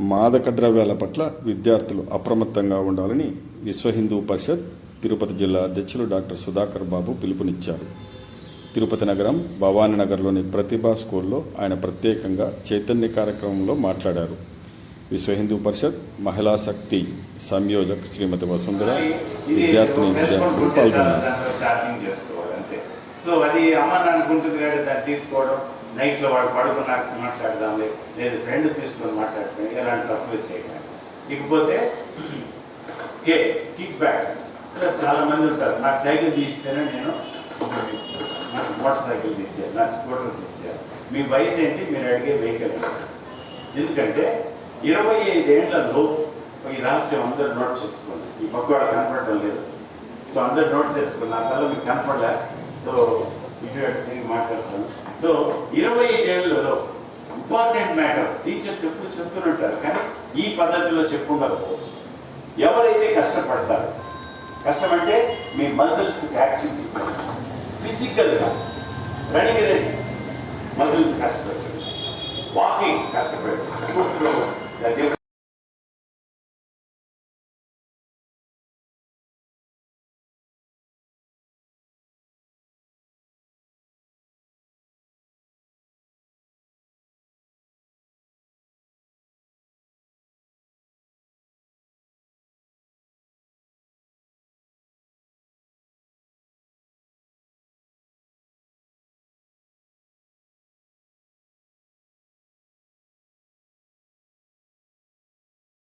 మాదక ద్రవ్యాల పట్ల విద్యార్థులు అప్రమత్తంగా ఉండాలని విశ్వ హిందూ పరిషత్ తిరుపతి జిల్లా అధ్యక్షులు డాక్టర్ సుధాకర్ బాబు పిలుపునిచ్చారు. తిరుపతి నగరం భవానీ నగర్లోని ప్రతిభా స్కూల్లో ఆయన ప్రత్యేకంగా చైతన్య కార్యక్రమంలో మాట్లాడారు. విశ్వ హిందూ పరిషత్ మహిళా శక్తి సంయోజక్ శ్రీమతి వసుంధర విద్యార్థిని విద్యార్థులు పాల్గొన్నారు. సో అది అమ్మ అనుకుంటుంది కాబట్టి దాన్ని తీసుకోవడం నైట్లో వాడు పడుకున్నాక మాట్లాడదాంలే లేదు ఫ్రెండ్ తీసుకొని మాట్లాడుకుని ఎలాంటి తప్పులు చేయకండి. ఇకపోతే కే కిక్ బ్యాక్స్ చాలా మంది ఉంటారు నాకు సైకిల్ తీస్తేనే నేను నాకు మోటార్ సైకిల్ తీసేయాలి నాకు స్కూటర్ తీసేయాలి. మీ వయసు ఏంటి? మీరు అడిగే వెహికల్ ఎందుకంటే ఇరవై ఐదేళ్ళలో ఈ రహస్యం అందరూ నోట్ చేసుకోండి. ఈ పక్కవాడు కనపడటం లేదు. సో అందరు నోట్ చేసుకున్న ఆ తల మీకు కనపడలే? సో ఇటువంటి అటు మాట్లాడతాను సో ఇరవై ఐదేళ్ళలో ఇంపార్టెంట్ మ్యాటర్ టీచర్స్ ఎప్పుడు చెప్తుంటారు కానీ ఈ పద్ధతిలో చెప్పుండకపోవచ్చు. ఎవరైతే కష్టపడతారు కష్టం అంటే మీ మజిల్స్ యాక్టివిటీ ఫిజికల్గా రన్నింగ్ రేస్ మజిల్ కష్టపడుతుంది వాకింగ్ కష్టపడుతుంది